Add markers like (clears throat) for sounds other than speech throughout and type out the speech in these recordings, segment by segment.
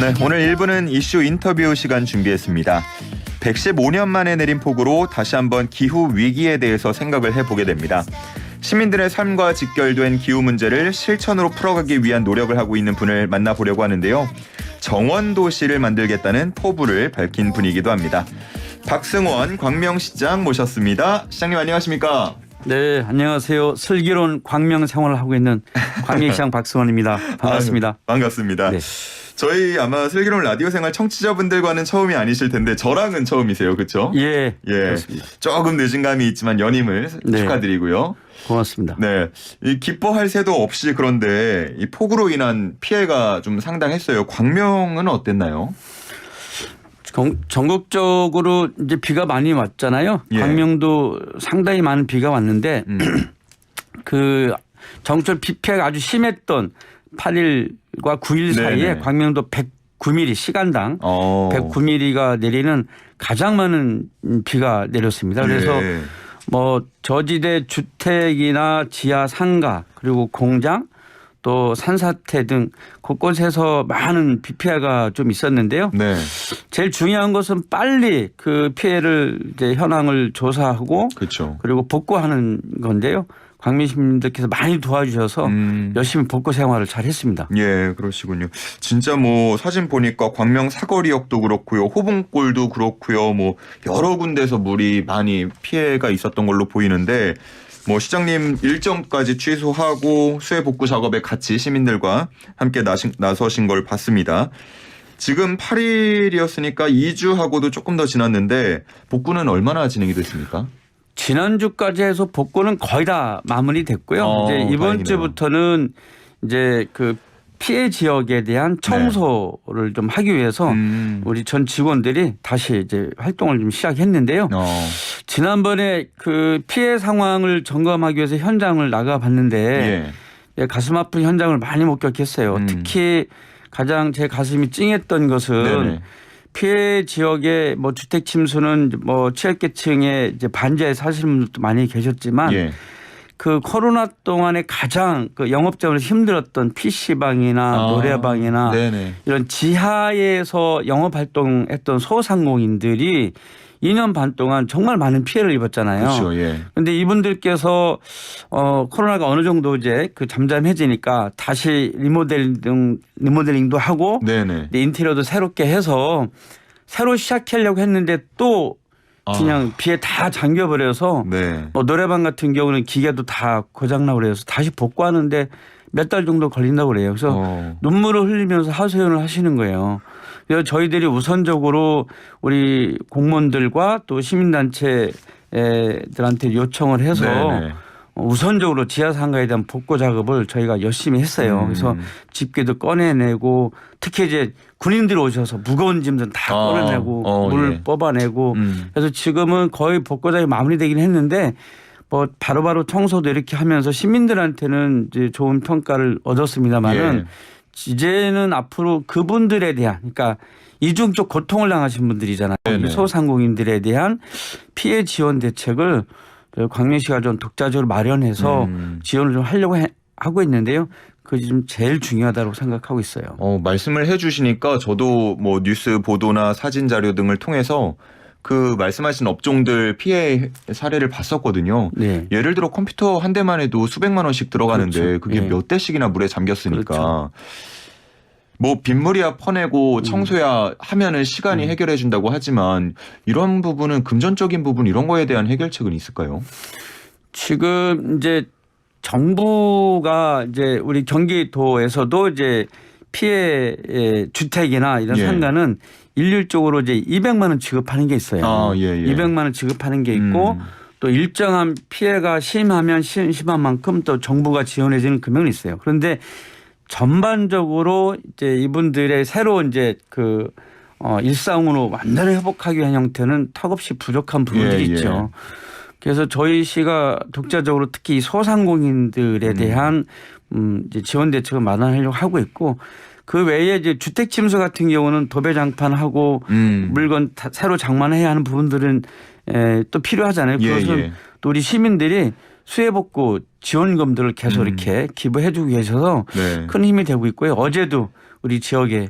네, 오늘 1부는 이슈 인터뷰 시간 준비했습니다. 115년 만에 내린 폭우로 다시 한번 기후 위기에 대해서 생각을 해보게 됩니다. 시민들의 삶과 직결된 기후 문제를 실천으로 풀어가기 위한 노력을 하고 있는 분을 만나보려고 하는데요. 정원 도시를 만들겠다는 포부를 밝힌 분이기도 합니다. 박승원 광명시장 모셨습니다. 시장님 안녕하십니까? 네, 안녕하세요. 슬기로운 광명 생활을 하고 있는 광명시장 (laughs) 박승원입니다. 반갑습니다. 아유, 반갑습니다. 네. 저희 아마 슬기로운 라디오 생활 청취자분들과는 처음이 아니실 텐데 저랑은 처음이세요, 그렇죠? 예, 예, 그렇습니다. 조금 늦은 감이 있지만 연임을 네. 축하드리고요. 고맙습니다. 네, 이 기뻐할 새도 없이 그런데 이 폭우로 인한 피해가 좀 상당했어요. 광명은 어땠나요? 전- 전국적으로 이제 비가 많이 왔잖아요. 예. 광명도 상당히 많은 비가 왔는데 음, (clears throat) 그 정철 비 피해가 아주 심했던 8일 과 9일 사이에 네네. 광명도 109mm 시간당 어, 109mm가 내리는 가장 많은 비가 내렸습니다. 그래서 예. 뭐 저지대 주택이나 지하 상가 그리고 공장 또 산사태 등 곳곳에서 많은 비 피해가 좀 있었는데요. 네, 제일 중요한 것은 빨리 그 피해를 이제 현황을 조사하고 그렇죠. 그리고 복구하는 건데요. 광민 시민들께서 많이 도와주셔서 음. 열심히 복구 생활을 잘 했습니다. 예, 그러시군요. 진짜 뭐 사진 보니까 광명 사거리역도 그렇고요, 호봉골도 그렇고요, 뭐 여러 군데서 물이 많이 피해가 있었던 걸로 보이는데 뭐 시장님 일정까지 취소하고 수해 복구 작업에 같이 시민들과 함께 나신, 나서신 걸 봤습니다. 지금 8일이었으니까 2주하고도 조금 더 지났는데 복구는 얼마나 진행이 됐습니까? 지난주까지 해서 복구는 거의 다 마무리됐고요. 어, 이제 이번 다행이네요. 주부터는 이제 그 피해 지역에 대한 청소를 좀 하기 위해서 음. 우리 전 직원들이 다시 이제 활동을 좀 시작했는데요. 어. 지난번에 그 피해 상황을 점검하기 위해서 현장을 나가 봤는데 예. 예, 가슴 아픈 현장을 많이 목격했어요. 음. 특히 가장 제 가슴이 찡했던 것은 네네. 피해 지역에 뭐 주택 침수는 뭐 취약계층에 이제 반지하에 사시는 분들도 많이 계셨지만 예. 그 코로나 동안에 가장 그 영업적으로 힘들었던 PC방이나 아, 노래방이나 네네. 이런 지하에서 영업 활동했던 소상공인들이 2년 반 동안 정말 많은 피해를 입었잖아요. 그렇죠. 예. 근데 이분들께서 어 코로나가 어느 정도 이제 그 잠잠해지니까 다시 리모델링 리모델링도 하고 네네. 인테리어도 새롭게 해서 새로 시작하려고 했는데 또 그냥 비에 다 잠겨버려서 아. 네. 뭐 노래방 같은 경우는 기계도 다 고장나고 그래서 다시 복구하는데 몇 달 정도 걸린다고 그래요. 그래서 어. 눈물을 흘리면서 하소연을 하시는 거예요. 그래서 저희들이 우선적으로 우리 공무원들과 또 시민단체들한테 요청을 해서 네네. 우선적으로 지하 상가에 대한 복구 작업을 저희가 열심히 했어요. 음. 그래서 집게도 꺼내내고 특히 이제 군인들이 오셔서 무거운 짐들 다 아, 꺼내내고 어, 물 예. 뽑아내고 음. 그래서 지금은 거의 복구 작업이 마무리되긴 했는데 뭐 바로바로 청소도 이렇게 하면서 시민들한테는 이제 좋은 평가를 얻었습니다만은 예. 이제는 앞으로 그분들에 대한 그러니까 이중적 고통을 당하신 분들이잖아요. 네네. 이 소상공인들에 대한 피해 지원 대책을 광명시가 좀 독자적으로 마련해서 음. 지원을 좀 하려고 해- 하고 있는데요. 그게 좀 제일 중요하다고 생각하고 있어요. 어, 말씀을 해주시니까 저도 뭐 뉴스 보도나 사진 자료 등을 통해서 그 말씀하신 업종들 피해 사례를 봤었거든요. 네. 예를 들어 컴퓨터 한 대만 해도 수백만 원씩 들어가는데 그렇죠. 그게 예. 몇 대씩이나 물에 잠겼으니까 그렇죠. 뭐 빗물이야 퍼내고 음. 청소야 하면은 시간이 해결해 준다고 하지만 이런 부분은 금전적인 부분 이런 거에 대한 해결책은 있을까요? 지금 이제 정부가 이제 우리 경기도에서도 이제 피해 주택이나 이런 예. 상가는 일률적으로 이제 200만 원 지급하는 게 있어요. 아, 예, 예. 200만 원 지급하는 게 있고 음. 또 일정한 피해가 심하면 심- 심한 만큼 또 정부가 지원해 주는 금액이 있어요. 그런데 전반적으로 이제 이분들의 새로 이제 그 어, 일상으로 완전히 회복하기 위한 형태는 턱없이 부족한 부분들이 예, 예. 있죠. 그래서 저희 시가 독자적으로 특히 이 소상공인들에 대한 음, 이제 지원 대책을 마련하려고 하고 있고 그 외에 이제 주택 침수 같은 경우는 도배 장판하고 음. 물건 다 새로 장만해야 하는 부분들은 에, 또 필요하잖아요. 예, 그것은 예. 또 우리 시민들이 수해복구 지원금들을 계속 음. 이렇게 기부해주고 계셔서 네. 큰 힘이 되고 있고요. 어제도 우리 지역에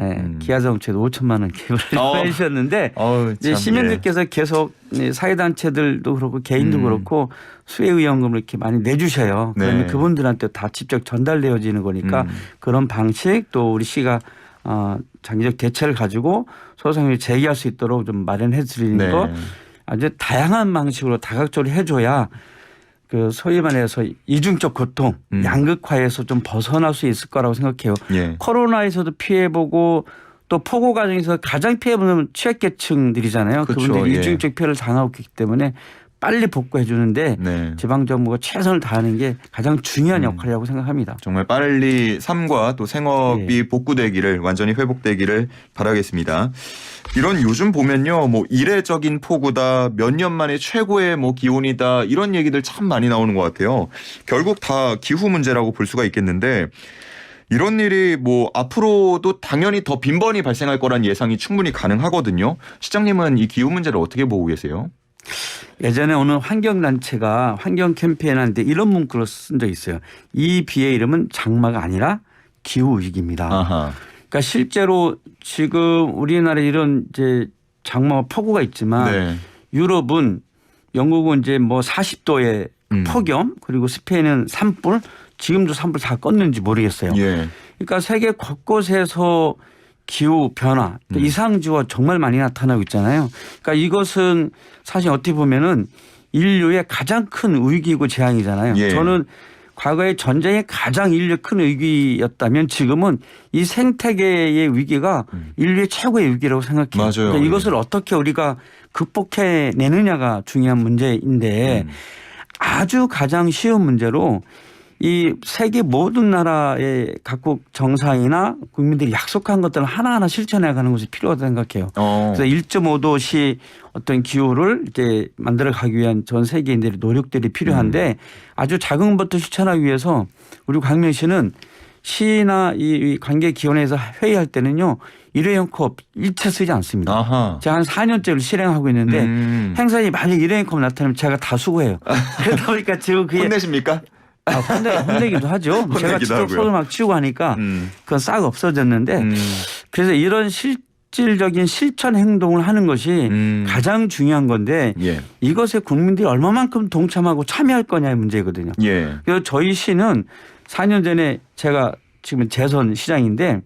예, 음. 기아 자동차도 5천만 원 기부를 어. (laughs) 해주셨는데 어우, 이제 참, 시민들께서 계속 이 사회단체들도 그렇고 개인도 음. 그렇고 수혜의원금을 이렇게 많이 내주셔요. 네. 그러면 그분들한테 다 직접 전달되어지는 거니까 음. 그런 방식 또 우리 시가 어, 장기적 대책을 가지고 소상공인이 제기할 수 있도록 좀 마련해 드리는 네. 거 아주 다양한 방식으로 다각적으로 해줘야 그 소위 말해서 이중적 고통, 음. 양극화에서 좀 벗어날 수 있을 거라고 생각해요. 예. 코로나에서도 피해보고 또 포고 과정에서 가장 피해보는 취약계층들이잖아요. 그쵸, 그분들이 예. 이중적 피해를 당하고 있기 때문에 빨리 복구해 주는데 네. 지방 정부가 최선을 다하는 게 가장 중요한 음. 역할이라고 생각합니다. 정말 빨리 삶과 또 생업이 예. 복구되기를 완전히 회복되기를 바라겠습니다. 이런 요즘 보면요, 뭐 이례적인 폭우다, 몇 년 만에 최고의 뭐 기온이다 이런 얘기들 참 많이 나오는 것 같아요. 결국 다 기후 문제라고 볼 수가 있겠는데 이런 일이 뭐 앞으로도 당연히 더 빈번히 발생할 거란 예상이 충분히 가능하거든요. 시장님은 이 기후 문제를 어떻게 보고 계세요? 예전에 어느 환경단체가 환경 캠페인 하는데 이런 문구를 쓴 적이 있어요. 이 비의 이름은 장마가 아니라 기후 위기입니다. 아하. 그러니까 실제로 지금 우리나라에 이런 이제 장마와 폭우가 있지만 네. 유럽은 영국은 이제 뭐 40도의 음. 폭염 그리고 스페인은 산불 지금도 산불 다 껐는지 모르겠어요. 예. 그러니까 세계 곳곳에서 기후 변화, 또 음. 이상주가 정말 많이 나타나고 있잖아요. 그러니까 이것은 사실 어떻게 보면은 인류의 가장 큰 위기고 재앙이잖아요. 예. 저는 과거에 전쟁이 가장 인류의 큰 위기였다면 지금은 이 생태계의 위기가 음. 인류의 최고의 위기라고 생각해요. 그러니까 예. 이것을 어떻게 우리가 극복해내느냐가 중요한 문제인데 음. 아주 가장 쉬운 문제로 이 세계 모든 나라의 각국 정상이나 국민들이 약속한 것들을 하나하나 실천해 가는 것이 필요하다고 생각해요. 어. 그래서 1.5도시 어떤 기후를 이제 만들어 가기 위한 전 세계인들의 노력들이 필요한데 아주 작은 것부터 실천하기 위해서 우리 광명시는 시나 이- 이 관계 기관에서 회의할 때는요 일회용 컵 일체 쓰지 않습니다. 아하. 제가 한 4년째를 실행하고 있는데 음. 행사에 만약 일회용 컵 나타나면 제가 다 수고해요. (laughs) 그러다 보니까 지금 그게 혼내십니까? 아, 혼내, 혼내기도 하죠. 제가 혼내기도 직접 하고요. 손을 막 치우고 하니까 음. 그건 싹 없어졌는데 음. 그래서 이런 실질적인 실천 행동을 하는 것이 음. 가장 중요한 건데 예. 이것에 국민들이 얼마만큼 동참하고 참여할 거냐의 문제거든요. 예. 그래서 저희 시는 4년 전에 제가 지금 재선 시장인데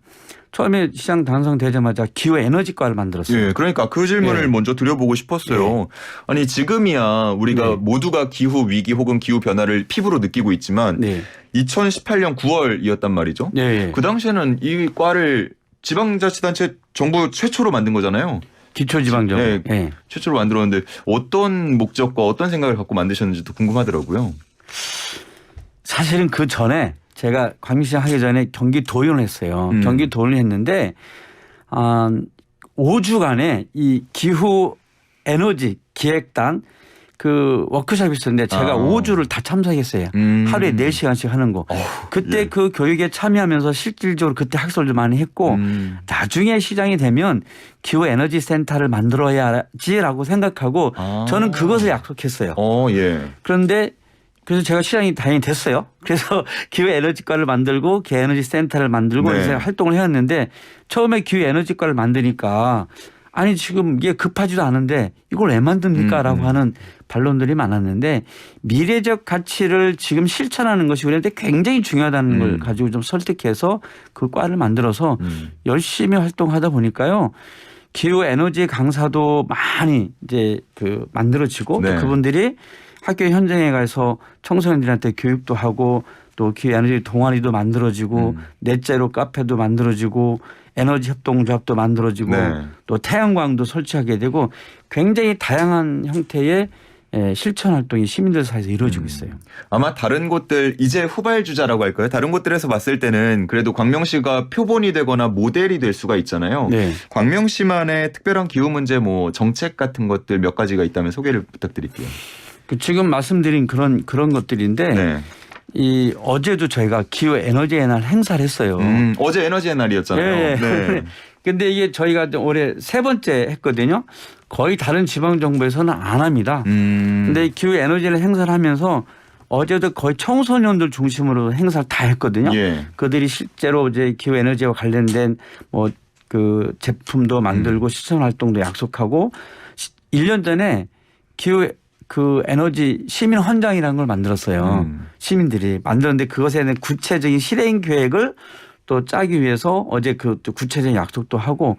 처음에 시장 당선되자마자 기후 에너지과를 만들었어요. 예, 그러니까 그 질문을 예. 먼저 드려보고 싶었어요. 아니 지금이야 우리가 네. 모두가 기후 위기 혹은 기후 변화를 피부로 느끼고 있지만 네. 2018년 9월이었단 말이죠. 네. 그 당시에는 이 과를 지방자치단체 정부 최초로 만든 거잖아요. 기초지방정. 네. 네. 최초로 만들었는데 어떤 목적과 어떤 생각을 갖고 만드셨는지도 궁금하더라고요. 사실은 그 전에 제가 광시장 하기 전에 경기 도의원을 했어요. 음. 경기 도의원을 했는데 아, 5주간의 이 기후 에너지 기획단 그 워크숍이 있었는데 제가 아. 5주를 다 참석했어요. 음. 하루에 4시간씩 하는 거. 그때 예. 그 교육에 참여하면서 실질적으로 그때 학설도 많이 했고 음. 나중에 시장이 되면 기후 에너지 센터를 만들어야지라고 생각하고 아. 저는 그것을 약속했어요. 어, 예. 그런데 그래서 제가 시장이 다행히 됐어요. 그래서 (laughs) 기후 에너지과를 만들고 기후 에너지 센터를 만들고 네. 해서 활동을 해왔는데 처음에 기후 에너지과를 만드니까 아니 지금 이게 급하지도 않은데 이걸 왜 만듭니까라고 음, 음. 하는 반론들이 많았는데 미래적 가치를 지금 실천하는 것이 우리한테 굉장히 중요하다는 음. 걸 가지고 좀 설득해서 그 과를 만들어서 음. 열심히 활동하다 보니까요. 기후 에너지 강사도 많이 이제 그 만들어지고 네. 또 그분들이 학교 현장에 가서 청소년들한테 교육도 하고 또 기후 에너지 동아리도 만들어지고 음. 넷째로 카페도 만들어지고 에너지 협동조합도 만들어지고 네. 또 태양광도 설치하게 되고 굉장히 다양한 형태의 예, 실천 활동이 시민들 사이에서 이루어지고 음. 있어요. 아마 다른 곳들 이제 후발주자라고 할까요? 다른 곳들에서 봤을 때는 그래도 광명시가 표본이 되거나 모델이 될 수가 있잖아요. 네. 광명시만의 특별한 기후 문제 뭐 정책 같은 것들 몇 가지가 있다면 소개를 부탁드릴게요. 그 지금 말씀드린 그런 그런 것들인데 네. 이 어제도 저희가 기후 에너지의 날 행사를 했어요. 음, 어제 에너지의 날이었잖아요. 예. 네. (laughs) 근데 이게 저희가 올해 세 번째 했거든요. 거의 다른 지방 정부에서는 안 합니다. 음. 근데 이 기후 에너지를 행사를 하면서 어제도 거의 청소년들 중심으로 행사를 다 했거든요. 예. 그들이 실제로 이제 기후 에너지와 관련된 뭐 그 제품도 만들고 음. 시청 활동도 약속하고 1년 전에 기후 그 에너지 시민 헌장이라는 걸 만들었어요. 음. 시민들이 만들었는데 그것에 대한 구체적인 실행 계획을 또 짜기 위해서 어제 그또 구체적인 약속도 하고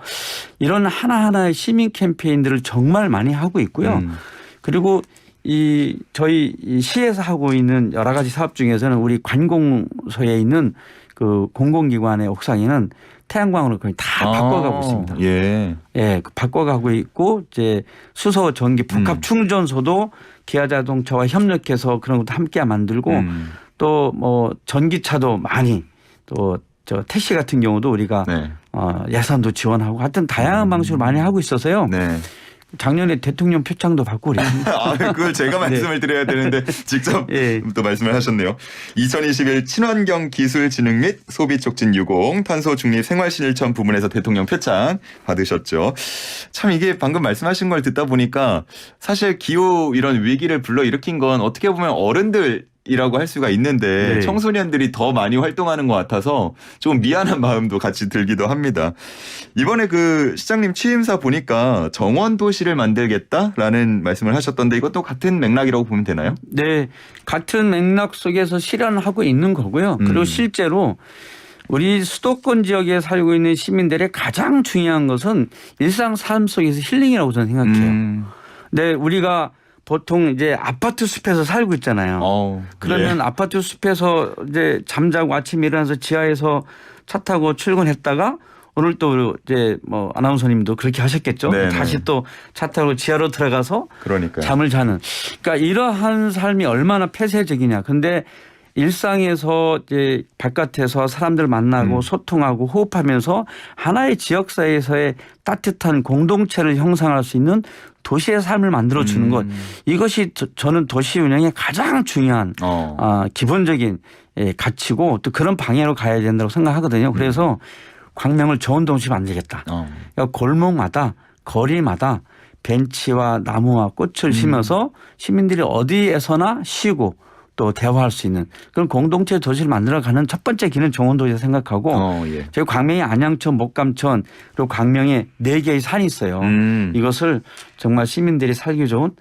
이런 하나하나의 시민 캠페인들을 정말 많이 하고 있고요. 음. 그리고 이 저희 이 시에서 하고 있는 여러 가지 사업 중에서는 우리 관공서에 있는 그 공공기관의 옥상에는 태양광으로 거의 다 바꿔가고 아, 있습니다. 예. 예, 그 바꿔가고 있고 이제 수소 전기 복합 음. 충전소도 기아 자동차와 협력해서 그런 것도 함께 만들고 음. 또뭐 전기차도 많이 또 저 택시 같은 경우도 우리가 네. 어 예산도 지원하고 하여튼 다양한 음. 방식으로 많이 하고 있어서요. 네. 작년에 대통령 표창도 받고 그랬습니다. (laughs) 아, 그걸 제가 말씀을 드려야 되는데 (laughs) 직접 예. 또 말씀을 하셨네요. 2021 친환경 기술 진흥 및 소비 촉진 유공 탄소 중립 생활 실천 부문에서 대통령 표창 받으셨죠. 참 이게 방금 말씀하신 걸 듣다 보니까 사실 기후 이런 위기를 불러 일으킨 건 어떻게 보면 어른들 이라고 할 수가 있는데 네. 청소년들이 더 많이 활동하는 것 같아서 좀 미안한 (laughs) 마음도 같이 들기도 합니다. 이번에 그 시장님 취임사 보니까 정원 도시를 만들겠다라는 말씀을 하셨던데 이것도 같은 맥락이라고 보면 되나요? 네, 같은 맥락 속에서 실현하고 있는 거고요. 그리고 음. 실제로 우리 수도권 지역에 살고 있는 시민들의 가장 중요한 것은 일상 삶 속에서 힐링이라고 저는 생각해요. 음. 근데 우리가 보통 이제 아파트 숲에서 살고 있잖아요. 어, 그러면 예. 아파트 숲에서 이제 잠자고 아침에 일어나서 지하에서 차 타고 출근했다가 오늘 또 이제 뭐 아나운서님도 그렇게 하셨겠죠. 네네. 다시 또 차 타고 지하로 들어가서 그러니까 잠을 자는. 그러니까 이러한 삶이 얼마나 폐쇄적이냐. 근데 일상에서 이제 바깥에서 사람들 만나고 음. 소통하고 호흡하면서 하나의 지역 사회에서의 따뜻한 공동체를 형성할 수 있는 도시의 삶을 만들어 주는 음. 것. 이것이 저- 저는 도시 운영의 가장 중요한 어. 아, 기본적인 예, 가치고 또 그런 방향으로 가야 된다고 생각하거든요. 그래서 광명을 좋은 도시 만들겠다. 어. 그러니까 골목마다 거리마다 벤치와 나무와 꽃을 심어서 시민들이 어디에서나 쉬고 또 대화할 수 있는 그런 공동체 도시를 만들어가는 첫 번째 길은 정원도시라 생각하고 어, 예. 저희 광명에 안양천, 목감천 그리고 광명에 네 개의 산이 있어요. 음. 이것을 정말 시민들이 살기 좋은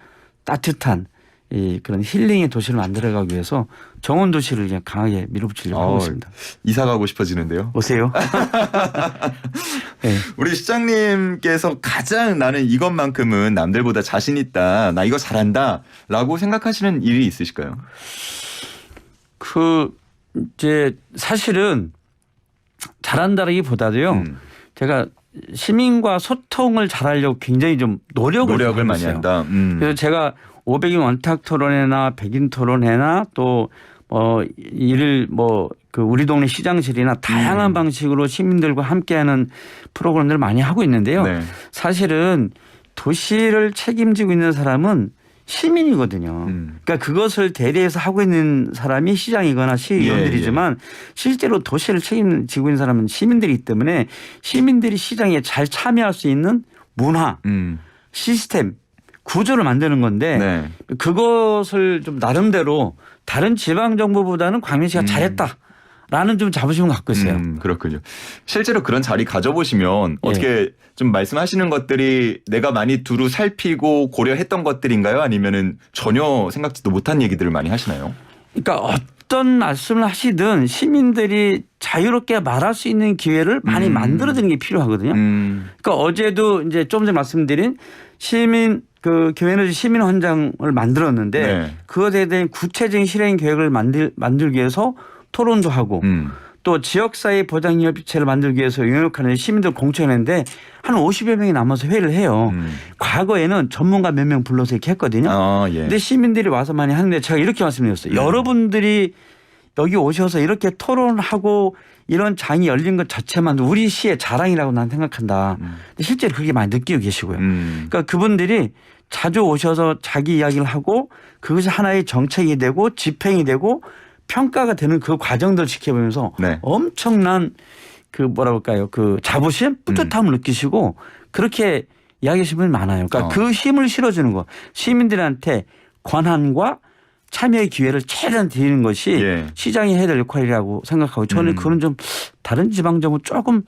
따뜻한 이 그런 힐링의 도시를 만들어가기 위해서 정원 도시를 그냥 강하게 밀어붙이려고 하고 어, 있습니다. 이사 가고 싶어지는데요. 오세요. (laughs) 네. 우리 시장님께서 가장 나는 이것만큼은 남들보다 자신 있다. 나 이거 잘한다라고 생각하시는 일이 있으실까요? 그 이제 사실은 잘한다라기보다도요. 음. 제가 시민과 소통을 잘하려고 굉장히 좀 노력을, 노력을 좀 많이. 한다. 음. 그래서 제가 500인 원탁 토론회나 백인 토론회나 또 어, 일을 뭐그 우리 동네 시장실이나 다양한 음. 방식으로 시민들과 함께하는 프로그램들을 많이 하고 있는데요. 네. 사실은 도시를 책임지고 있는 사람은 시민이거든요. 음. 그러니까 그것을 대리해서 하고 있는 사람이 시장이거나 시의원들이지만 예, 실제로 도시를 책임지고 있는 사람은 시민들이기 때문에 시민들이 시장에 잘 참여할 수 있는 문화, 음. 시스템, 구조를 만드는 건데 네. 그것을 좀 나름대로 다른 지방 정부보다는 광명시가 음. 잘했다. 라는 좀 자부심을 갖고 있어요. 음, 그렇군요. 실제로 그런 자리 가져보시면 어떻게 좀 말씀하시는 것들이 내가 많이 두루 살피고 고려했던 것들인가요? 아니면은 전혀 생각지도 못한 얘기들을 많이 하시나요? 그러니까 어떤 말씀을 하시든 시민들이 자유롭게 말할 수 있는 기회를 많이 음. 만들어드리는 게 필요하거든요. 음. 그러니까 어제도 이제 좀 전에 말씀드린 시민 그 교회에너지 시민 헌장을 만들었는데 네. 그것에 대한 구체적인 실행 계획을 만들 만들기 위해서 토론도 하고 음. 또 지역사회 보장협의체를 만들기 위해서 용역하는 시민들 공청했는데 한 50여 명이 남아서 회의를 해요. 음. 과거에는 전문가 몇 명 불러서 이렇게 했거든요. 아, 예. 근데 시민들이 와서 많이 하는데 제가 이렇게 말씀드렸어요. 음. 여러분들이 여기 오셔서 이렇게 토론하고 이런 장이 열린 것 자체만 우리 시의 자랑이라고 난 생각한다. 음. 근데 실제로 그렇게 많이 느끼고 계시고요. 음. 그러니까 그분들이 자주 오셔서 자기 이야기를 하고 그것이 하나의 정책이 되고 집행이 되고 평가가 되는 그 과정들을 지켜보면서 네. 엄청난 그 뭐라 그럴까요? 그 자부심, 뿌듯함을 느끼시고 그렇게 이야기하시는 분이 많아요. 그러니까 어. 그 힘을 실어주는 거. 시민들한테 권한과 참여의 기회를 최대한 드리는 것이 예. 시장이 해야 될 역할이라고 생각하고 저는 음. 그건 좀 다른 지방정부 조금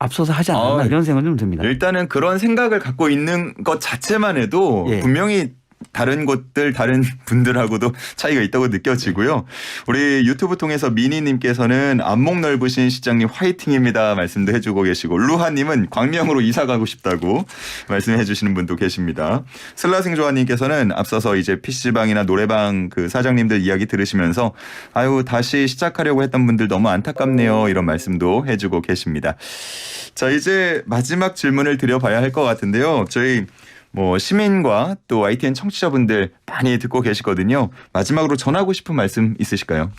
앞서서 하지 않았나 아, 이런 생각이 좀 듭니다. 일단은 그런 생각을 갖고 있는 것 자체만 해도 예. 분명히 다른 곳들 다른 (laughs) 분들하고도 차이가 있다고 느껴지고요. 우리 유튜브 통해서 미니님께서는 안목 넓으신 시장님 화이팅입니다 말씀도 해주고 계시고 루하님은 광명으로 이사 가고 싶다고 (laughs) 말씀해 주시는 분도 계십니다. 슬라생조아님께서는 앞서서 이제 PC방이나 노래방 그 사장님들 이야기 들으시면서 아유 다시 시작하려고 했던 분들 너무 안타깝네요 이런 말씀도 해주고 계십니다. 자 이제 마지막 질문을 드려봐야 할 것 같은데요. 저희 뭐 시민과 또 YTN 청취자분들 많이 듣고 계시거든요. 마지막으로 전하고 싶은 말씀 있으실까요?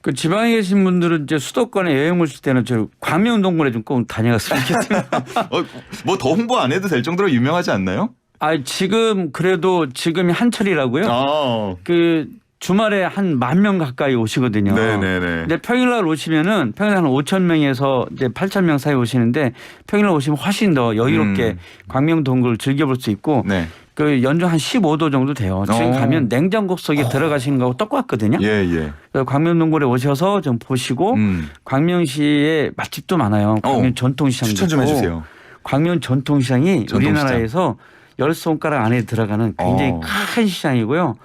그 지방에 계신 분들은 이제 수도권에 여행 오실 때는 저 광명동굴에 좀 꼭 다녀갔으면 좋겠습니다. (laughs) 어, 뭐더 홍보 안 해도 될 정도로 유명하지 않나요? 아 지금 그래도 지금이 한철이라고요. 아, 그 주말에 한 만 명 가까이 오시거든요. 네네네. 근데 평일날 오시면은 평일 한 5천 명에서 이제 8천 명 사이 오시는데 평일날 오시면 훨씬 더 여유롭게 음. 광명 동굴을 즐겨볼 수 있고 네. 그 연중 한 15도 정도 돼요. 지금 어. 가면 냉장고 속에 들어가시는 거하고 똑같거든요. 예, 예. 그래서 광명 동굴에 오셔서 좀 보시고 음. 광명시에 맛집도 많아요. 광명 어, 전통시장도 추천 좀. 해주세요. 광명 전통시장이 전통시장. 우리나라에서 열 손가락 안에 들어가는 굉장히 어. 큰 시장이고요.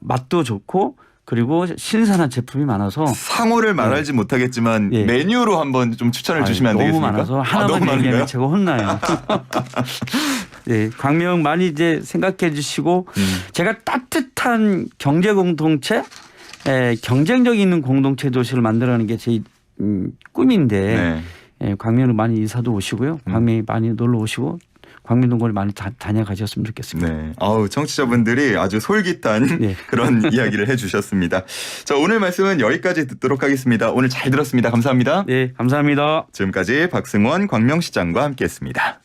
맛도 좋고 그리고 신선한 제품이 많아서 상호를 말하지 못하겠지만 예. 메뉴로 한번 좀 추천을 주시면 안 너무 되겠습니까? 많아서 아, 하나만 너무 얘기하면 많은가요? 제가 혼나요. 네, (laughs) 광명 많이 이제 생각해 주시고 음. 제가 따뜻한 경제 공동체, 에, 경쟁력 있는 공동체 도시를 만들어가는 게제 음, 꿈인데 네. 예, 광명으로 많이 이사도 오시고요. 음. 광명에 많이 놀러 오시고 광명동굴 많이 다, 다녀가셨으면 좋겠습니다. 네. 아우, 청취자분들이 아주 솔깃한 네. (laughs) 그런 (laughs) 이야기를 해주셨습니다. 자, 오늘 말씀은 여기까지 듣도록 하겠습니다. 오늘 잘 들었습니다. 감사합니다. 네, 감사합니다. 지금까지 박승원 광명시장과 함께했습니다.